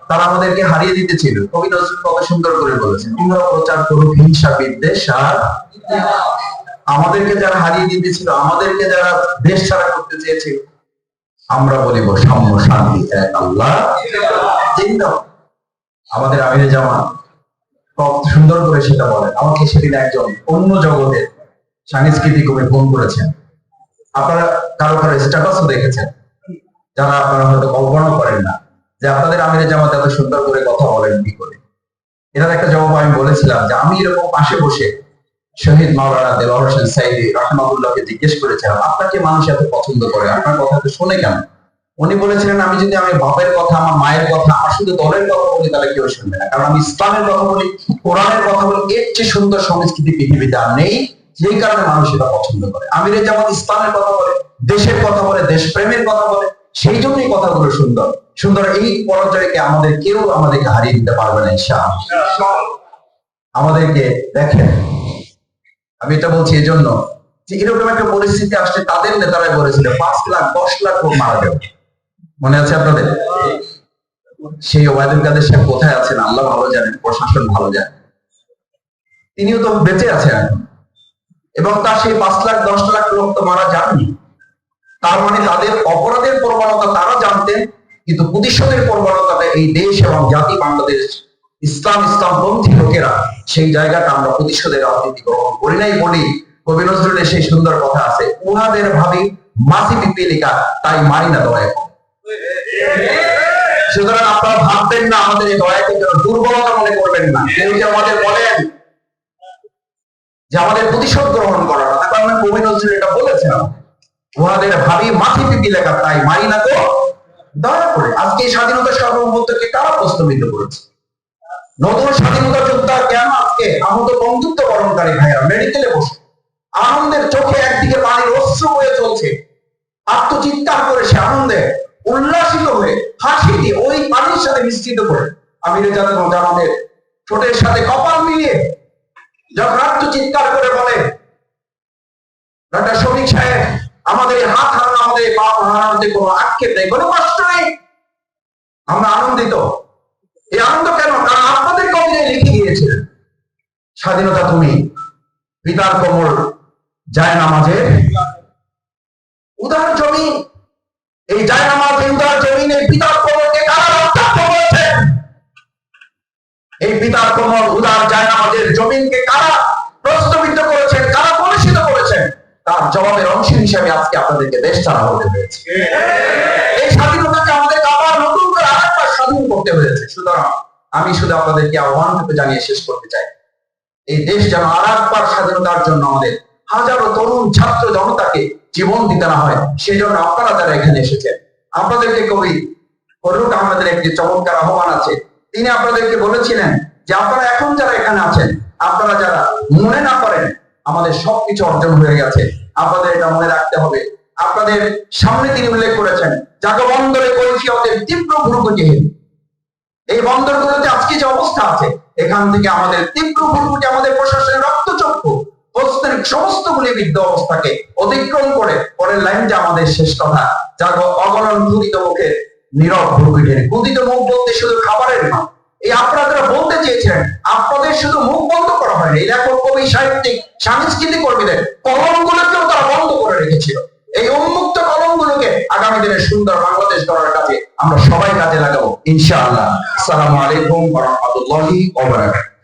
তারা আমাদেরকে হারিয়ে দিতেছিল। কবি নজরুল কত সুন্দর করে বলেছেন, তোমরা প্রচার করো হিংসা বিদ্বেষ আর আমাদেরকে যারা হারিয়ে দিতেছিল, আমাদেরকে যারা দেশ ছাড়া করতে চেয়েছিল আমরা বলিব সাম্য শান্তি এক আল্লাহ। আমাদের আমিরে জামান কত সুন্দর করে সেটা বলেন আমাকে সেদিন একজন অন্য জগতের সাংস্কৃতিক কবি ফোন করেছেন। আপনারা কারও কারও স্ট্যাটাসও দেখেছেন। যারা আপনারা হয়তো কল্পনা করেন না। যে আপনাদের আমিরে জামাত এত সুন্দর করে কথা বলেন কি করে? এটার একটা জবাব আমি বলেছিলাম যে আমি এরকম পাশে বসে শহীদ মাওলানা দেওয়ার হোসেন সাইদি রহমাতুল্লাহকে জিজ্ঞেস করেছিলাম আপনাকে মানুষ এত পছন্দ করে? আপনার কথা তো শোনে কেন? উনি বলেছিলেন, আমি যদি আমি বাপের কথা, আমার মায়ের কথা, আমার শুধু দলের কথা বলি, তাহলে কেউ শুনবে না। কারণ আমি ইসলামের কথা বলি, কোরআনের কথা বলি, এর চেয়ে সুন্দর সংস্কৃতি পৃথিবীতে আর নেই, যেই কারণে মানুষ এটা পছন্দ করে। আমিরে যেমন ইসলামের কথা বলে, দেশের কথা বলে, দেশপ্রেমের কথা বলে, সেই জন্যই কথাগুলো সুন্দর। সুন্দর, এই পরাজয়কে আমাদের কেউ আমাদেরকে হারিয়ে দিতে পারবে না, ইনশাআল্লাহ। আমাদেরকে দেখেন, আমি এটা বলছি এই জন্য যে এরকম একটা পরিস্থিতি আসলে তাদের নেতারাই বলেছিল, পাঁচ লাখ, দশ লাখ লোক মারা যাবে। মনে আছে আপনাদের? সেই ওবায়দুল কাদের সাহেব কোথায় আছেন? আল্লাহ ভালো জানেন, প্রশাসন ভালো জানে। তিনিও তো বেঁচে আছেন এবং তার সেই পাঁচ লাখ, দশ লাখ লোক তো মারা যাননি। তার মানে তাদের অপরাধের প্রবণতা তারা জানতেন কিন্তু প্রতিশোধের প্রবণতাটা এই দেশ এবং জাতি বাংলাদেশ, ইসলাম, ইসলামপন্থী লোকেরা সেই জায়গাটা আমরা প্রতিশোধের রাজনীতি গ্রহণ করি নাই বলি। কবি নজরুলের সেই সুন্দর কথা আছে, উহাদের ভাবি মাসি পিপিলিকা, তাই মারি না দয়া সুতরাং আপনারা ভাববেন না, আমাদের এই দয়াকে যেন দুর্বলতা মনে করবেন না। কেউ যে আমাদের বলেন যে আমাদের প্রতিশোধ গ্রহণ করাটা, তার কারণ কবি নজরুল এটা বলেছেন। উহাদের ভাবি মাথি পিপি লেখা তাই মারি না তো দয়া করে, আজকে এই স্বাধীনতা সার্বভৌমত্বকে কারা প্রস্তাবিত করেছে? নতুন স্বাধীনতা যোদ্ধা কেন আজকে আহত বন্ধুত্ব বরণকারী ভাইয়া মেডিকেলে বসে? আনন্দের চোখে একদিকে পানির অশ্রু হয়ে চলছে, আত্মচিৎকার করে সে আনন্দে, উল্লাসিত হয়ে হাসি দিয়ে ওই পানির সাথে মিশ্রিত করে আমি আমাদের ঠোঁটের সাথে কপাল মিলিয়ে যখন আত্মচিৎকার করে বলে ডক্টর শফিক সাহেব আমাদের হাত হারানো, আমাদের পা হারানোতে কোনো আক্ষেপ নেই, কোনো কষ্ট নেই। আমরা আনন্দিত। এই আনন্দ কেন? কারণ আপনাদের কবিতায় লিখে গিয়েছিলেন স্বাধীনতা তুমি, পিতার কোমর যায় নামাজে উদার জমি এই যায় নামাজ এই উদার জমিনে পিতার কোমরকে কারা রক্তাক্ত করেছেন এই পিতার কোমর উদার যায় নামাজের জমিনকে কারা প্রস্তাবিত তার জবাবের অংশ হিসেবে আজকে আপনাদেরকে দেশ ছাড়া হতে হয়েছে এই স্বাধীনতাকে আমাদের আবার নতুন করে আরেকবার স্বাধীন করতে হয়েছে। সুতরাং আমি শুধু আপনাদেরকে আহ্বান করতে জানিয়ে শেষ করতে চাই। এই দেশ যেন আর একবার স্বাধীনতার জন্য আমাদের হাজারো তরুণ ছাত্র জনতাকে জীবন দিতে না হয়, সেজন্য আপনারা যারা এখানে এসেছেন, আপনাদেরকে কবি ফরুক আহমেদের একটি চমৎকার আহ্বান আছে। তিনি আপনাদেরকে বলেছিলেন যে আপনারা এখন যারা এখানে আছেন, আপনারা যারা মনে না করেন আমাদের সবকিছু অর্জন হয়ে গেছে। আপনাদের এটা মনে রাখতে হবে। আপনাদের সামনে তিনি উল্লেখ করেছেন জাগো বন্দরে কৈফিয়তের তীব্র ভুরুকুটিহীন এই বন্দরগুলোতে আজকে যে অবস্থা আছে, এখান থেকে আমাদের তীব্র ভুরকুটি আমাদের প্রশাসনের রক্তচক্ষু সমস্ত গুলিবিদ্ধ অবস্থাকে অতিক্রম করে পরের লাইনটা আমাদের শেষ কথা, যার অগণন ক্ষুদিত মুখে নীরব ভুরকুটির ক্ষুদিত মুখ বলতে শুধু খাবারের না এই আপনারা বলতে চেয়েছেন আপনাদের শুধু মুখ বন্ধ করা হয়নি। লেখক, কবি, সাহিত্যিক, সাংস্কৃতিক কর্মীদের কলমগুলোকেও তারা বন্ধ করে রেখেছিল। এই উন্মুক্ত কলমগুলোকে আগামী দিনে সুন্দর বাংলাদেশ গড়ার কাজে আমরা সবাই কাজে লাগাবো, ইনশাআল্লাহ। আসসালামু আলাইকুম রাহমাতুল্লাহি ওয়া বারাকাতুহু।